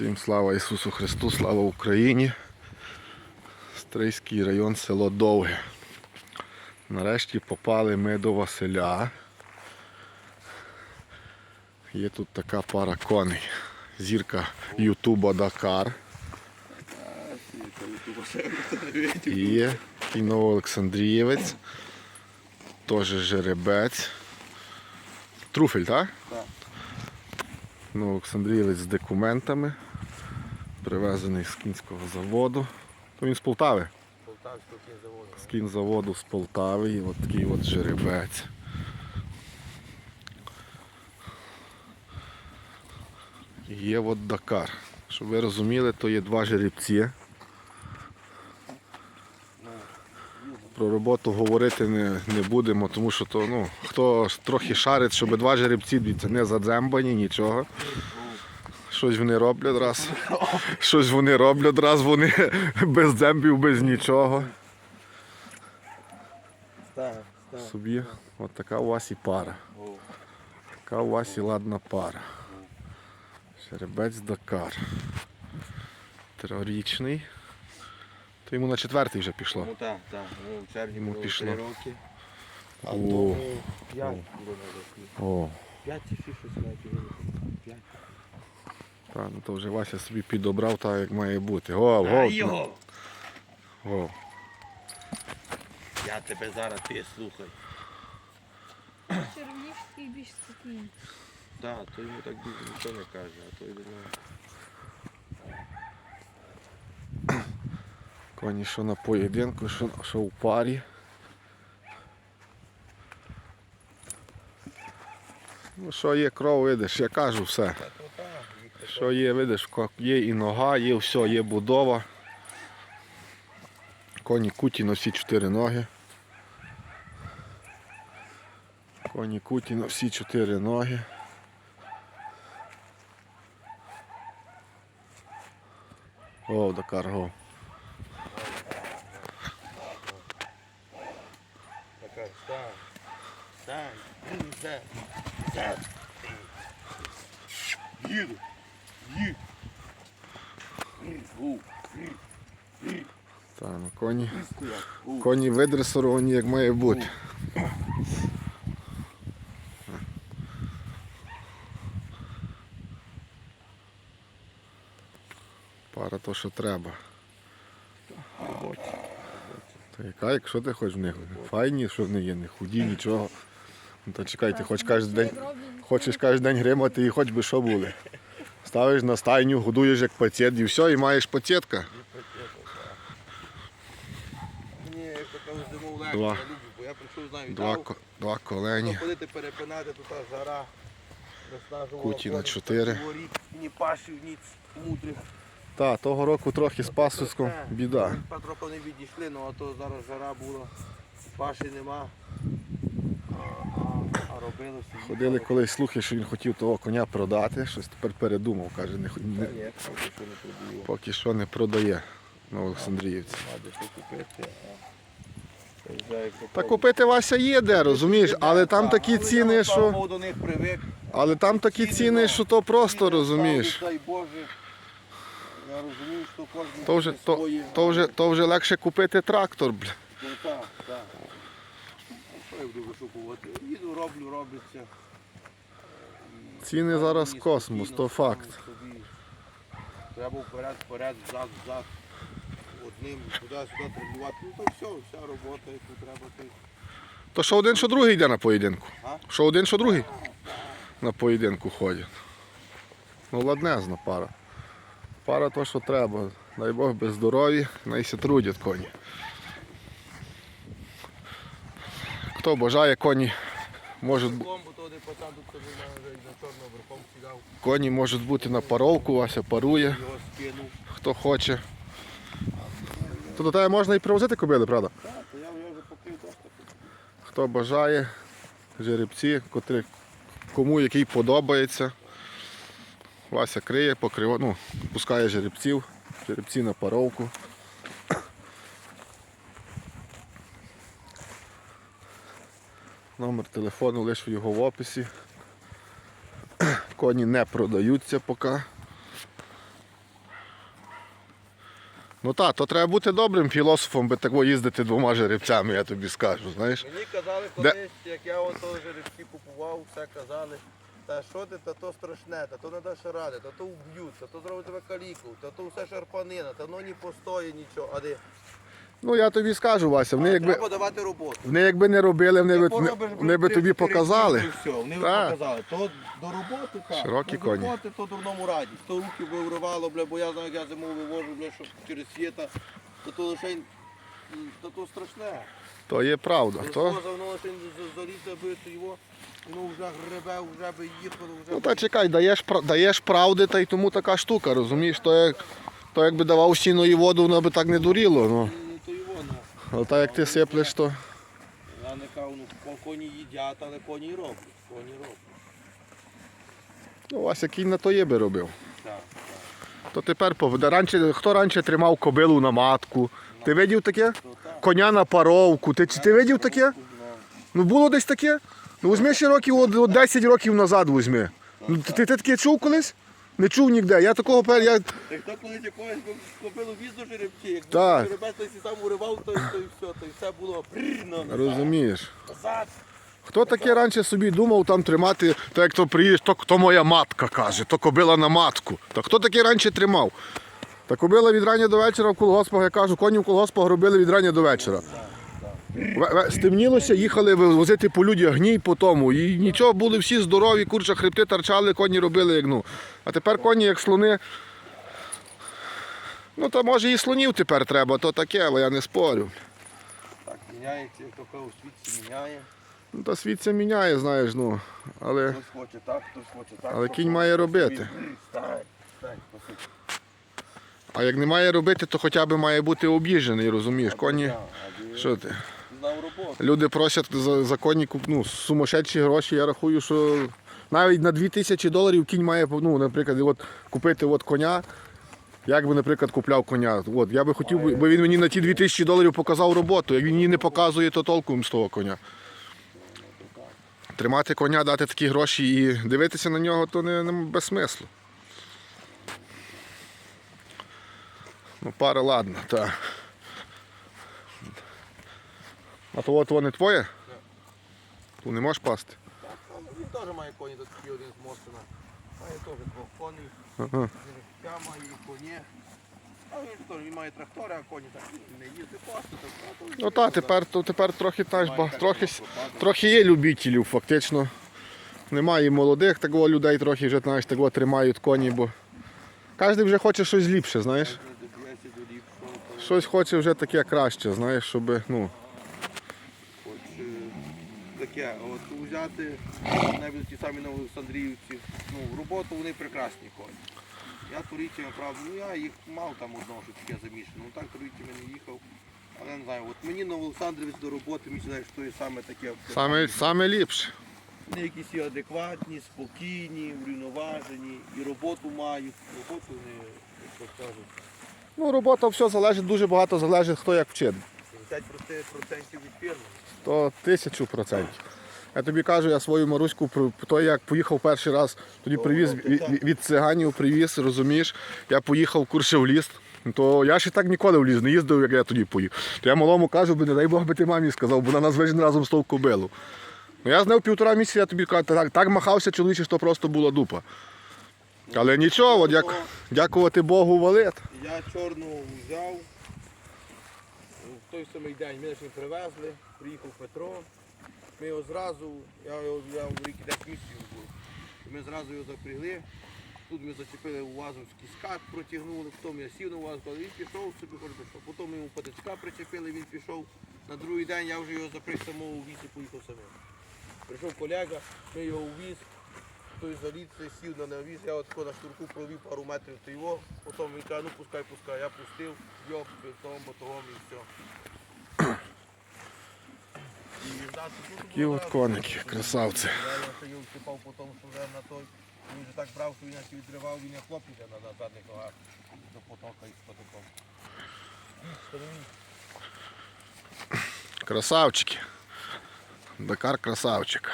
Всім слава Ісусу Христу, слава Україні. Стрийський район, село Довге. Нарешті попали ми до Василя. Є тут така пара коней. Зірка Ютуба Дакар. І є такий Новоолександрієвець. Теж жеребець. Труфель, так? Так. Ну, Олександрієвець з документами, привезений з кінського заводу. То він з Полтави. З кінзаводу з Полтави і от такий от жеребець. Є от Дакар. Щоб ви розуміли, то є два жеребці. Про роботу говорити не, не будемо, тому що то, ну, хто трохи шарить, щоб два жеребці дивіться, не задзембані, нічого. Щось вони роблять раз. Щось вони роблять раз, вони без дзембів, без нічого. Собі от така у вас і пара. Така у вас і ладна пара. Жеребець Дакар. Трирічний. То йому на четвертий вже пішло. Ну так, так. Ну, в червні Йому було пішло. три роки. А тому п'ять було на роки. П'ять чи шість щось навіть. П'ять. Та, ну то вже Вася собі підобрав так, як має бути. Гов, гов. його! гов. Я тебе зараз ти слухай. Чернівський більш такий. Так, то йому так дуже ніхто не каже, а то йде на... Коні, що на поєдинку, що, що в парі. Ну що є кров, видиш, я кажу все. Та то таке. Що є, видиш, є і нога, є все, є будова. Коні куті на всі чотири ноги. Коні куті на всі чотири ноги. О, Дакар, го. Така, стань. Стань. Стань. Стань. Їду. Їду. У, Та, ну, коні. Коні видресуровані, як має бути. Пара то, що треба. Та яка, якщо ти хочеш в них файні, що в них є, не худі, нічого. Ну, то чекайте, хоч кожен день, хочеш кожен день гримати і хоч би що були. Ставиш на стайню, годуєш як пацієнт і все, і маєш пацієтка. Мені як така зимов легше, я люблю, бо я прийшов, знаю, Два, ко- два колені. ходити перепинати, тут та жара. Виснажувала Куті на чотири. дворі, Ні пашів, ні мудрих. Та, того року трохи з пасуском біда. Років не відійшли, ну а то зараз жара була, паші нема. А, а, а робилося. Ходили колись слухи, що він хотів того коня продати, щось тепер передумав, каже, не, не, поки що не поки що не продає на Олександріївці. Та купити Вася є де, розумієш, але там такі ціни, що. Але там такі ціни, що то просто розумієш. Я розумію, що кожен То вже, то, то, вже, то вже легше купити трактор, бля. Я буду вишукувати? Їду, роблю, робиться. Ціни зараз Мені космос, спокійно, то факт. собі. Треба вперед, вперед, взад, взад. Одним туди-сюди тренувати. Ну то все, вся робота, яку треба. й- То що один, що другий йде на поєдинку. А? Що один, що другий на поєдинку ходять. Ну, ладнезна пара. Пара то, що треба. Дай Бог без здоров'я, найся трудять коні. Хто бажає коні, можуть, коні можуть бути на паровку, Вася парує, хто хоче. То до тебе можна і привозити кобили, правда? Так, то я я вже покрив. Хто бажає, жеребці, котрі, кому який подобається. Вася криє, покрива, ну, пускає жеребців, жеребці на паровку. Номер телефону лише його в описі. Коні не продаються поки. Ну так, то треба бути добрим філософом, би тако їздити двома жеребцями, я тобі скажу, знаєш. Мені казали Де- колись, як я ото жеребці купував, все казали. Та що ти, та то страшне, та то не даш ради, та то вб'ють, та то зробить тебе каліку, та то все шарпанина, та ну ні постоє нічого. А де? Ну я тобі скажу, Вася, вони якби, Треба давати роботу. вони якби не робили, вони би, Поробиш, вони би три- тобі показали. Все, вони би Так. показали. То до роботи так. Широкі то коні. До роботи то дурному раді. То руки би вривало, бля, бо я знаю, як я зиму вивожу, бля, щоб через світа, то то лише то, то страшне. То є правда. То... Воно лише залізе бити його, ну вже гребе, вже би їхало, вже Ну би- та чекай, даєш, пра- даєш правди, та й тому така штука, розумієш? То, як, то якби давав сіно і воду, воно би так не дуріло. Ну. Ну, то його, ну. А так як ти сиплеш, то. Я не кажу, ну коні їдять, але коні роблять. Коні роблять. Ну, Вася кінь на то є би робив. Так, То тепер поведе. Раніше, хто раніше тримав кобилу на матку? Ти видів таке? так. Коня на паровку. Ти, ти видів таке? Ну, Ну було десь таке? Ну візьми ще років, от, от 10 років назад візьми. Ну, ти, ти таке чув колись? Не чув ніде. Я такого пер. Я... Так хто колись якогось купило віз до жеребці, як Так. жеребець той сам уривав, то, то і все, то і все було прирно. Розумієш. Назад. Хто таке раніше собі думав там тримати, так як то приїдеш, то, то моя матка каже, то кобила на матку. Та хто таке раніше тримав? Та кобила від рання до вечора в колгоспах, я кажу, коні в колгоспах робили від рання до вечора. Стемнілося, їхали возити по людях гній по тому. І нічого, були всі здорові, курча хребти торчали, коні робили як ну. А тепер коні як слони. Ну то може і слонів тепер треба, то таке, бо я не спорю. Так, міняється, як то у світі міняє. Ну, та світ це міняє, знаєш, ну. Але. Хтось хоче так, хтось хоче так. Але хтось кінь хоче має собі. робити. Стань, стань, посидь. А як не має робити, то хоча б має бути об'їжджений, розумієш? Коні. Що ти? Люди просять за, за коні куп- ну, сумасшедші гроші. Я рахую, що навіть на 2000 доларів кінь має, ну, наприклад, от, купити от коня. Як би, наприклад, купляв коня. От, я би хотів, бо він мені на ті 2000 доларів показав роботу. Як він її не показує, то толку з того коня. Тримати коня, дати такі гроші і дивитися на нього, то не, не без смислу. Ну, пара ладно, так. А то от вони твоє? Ту не можеш пасти. Так, ну, Він теж має коні, тут такий один з Мостина. Має теж двох коней, Ага. жеребця має і коні. А він теж він має трактори, а коні так не їздить пасти. Так, а то Ну так, тепер, то, тепер трохи, знаєш, має ба- трохи, с- трохи є любителів, фактично. Немає і молодих такого людей, трохи вже знаєш, такого тримають коні, бо кожен вже хоче щось ліпше, знаєш. Не доб'ється до ліпшого, то Щось хоче вже таке краще, знаєш, щоб, ну. Таке, от взяти навіть ті самі на Олександрівці, ну, роботу вони прекрасні коні. Я турійцями, правда, ну я їх мав там одного, що таке замішане, ну так турійцями не їхав. Але не знаю, от мені на Олександрівці до роботи, мені знаєш, що є саме таке. Саме, саме ліпше. Вони якісь і адекватні, спокійні, врівноважені, і роботу мають, роботу не, як кажуть, Ну, робота все залежить, дуже багато залежить, хто як вчить. 50% від фірми. То тисячу процентів. Я тобі кажу, я свою Маруську, той як поїхав перший раз, тоді привіз від, циганів, привіз, розумієш. Я поїхав курше в ліс. То я ще так ніколи в ліс не їздив, як я тоді поїхав. То я малому кажу, би не дай Бог би ти мамі сказав, бо вона нас весь разом з того кобилу. Ну я з нею півтора місяця, я тобі кажу, так, так махався чоловіче, що просто була дупа. Але нічого, от як, дякувати Богу, валит. Я чорну взяв. В той самий день мене ж привезли, приїхав Петро. Ми його зразу, я його я в рік 10 місяців був. Ми зразу його запрягли. Тут ми зачепили УАЗовський скат, протягнули, потім я сів на але він пішов собі, пішов. Потім ми йому патичка причепили, він пішов. На другий день я вже його запряг самого у віз і поїхав самим. Прийшов колега, ми його увіз, той заліться, сів на навіз, я от на штурку провів пару метрів то його, потім він каже, ну пускай, пускай, я пустив, йоп, бетон, ботогом і все. Такі от коники, красавці. Я його ще потім, вже на той, він вже так брав, що він як відривав, він як хлоп іде на, на ногах до потока і з потоком. Красавчики. Дакар красавчик.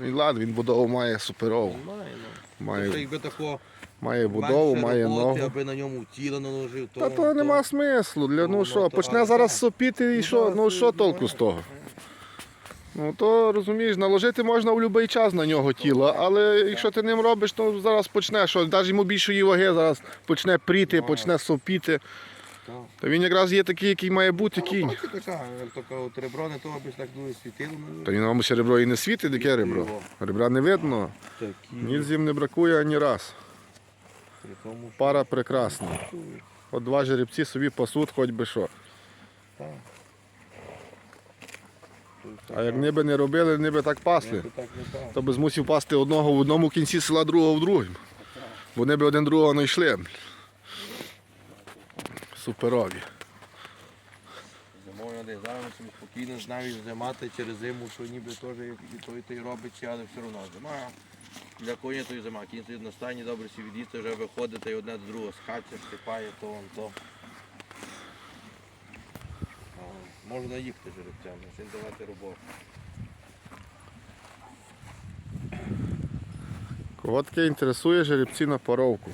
Він ладно, він будову має суперову. Має, ну. Має якби тако Має будову, Менше має роботи, ногу. аби на ньому тіло наложив. Та то нема смислу. Для, ну Ну, що, то, почне але зараз так. сопіти і що? Ну що толку з того? Ну то розумієш, наложити можна в будь-який час на нього тіло, але якщо ти ним робиш, то зараз почне, що навіть йому більшої ваги зараз почне пріти, почне сопіти. Та він якраз є такий, який має бути кінь. Така, як така от ребро не того, аби так дуже світило. ну, Та він вам ще ребро і не світить, яке ребро. Ребра не видно, ні з ним не бракує ані раз. При тому, що Пара прекрасна. От два жеребці собі пасуть, хоч би що. так. А як ніби не робили, ніби так пасли. Це. То би змусив пасти одного в одному кінці села, другого в другому. Вони б один другого не йшли. Суперові. Зимою десь зараз спокійно навіть зимати через зиму, що ніби теж і той той робить, але все одно зима. Для коня то і зима. Кінь стоїть на стані, добре сі від'їсти, вже виходите і одне до другого скаче, стипає, то вон то. Можна їхати жеребцями, всім давати роботу. Кого таке інтересує жеребці на паровку.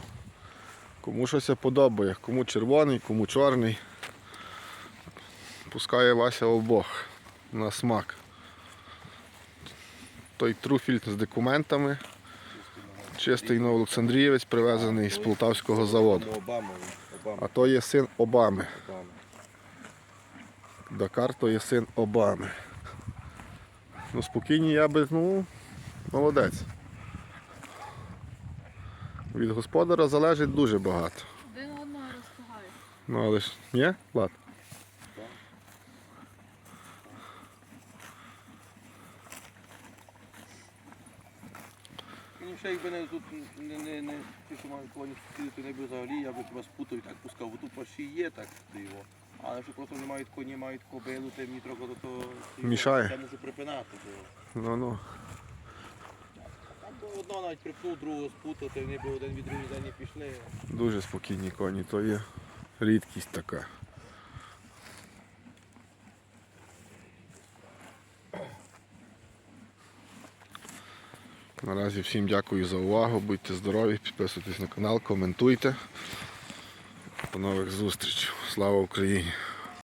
Кому щось подобає, кому червоний, кому чорний. Пускає Вася обох на смак. Той труфіль з документами. Чистий Новоолександрієвець, привезений з полтавського заводу. А то є син Обами. Дакар то є син Обами. Ну, спокійні я би, ну, молодець. Від господара залежить дуже багато. Один одного розтягають. Ну але ж ні, Влад? Мені ще якби не тут не, не, не ті, що мають коні то не би взагалі, я би тебе спутав і так пускав, бо тут паші є так диво. Але що просто не мають коні, мають кобилу, то мені трохи до того Мішає. Я мушу припинати. Ну ну. Одного навіть припнув, другого спутати, вони б один від другого не пішли. Дуже спокійні коні, то є рідкість така. Наразі всім дякую за увагу, будьте здорові, підписуйтесь на канал, коментуйте. До нових зустрічей. Слава Україні!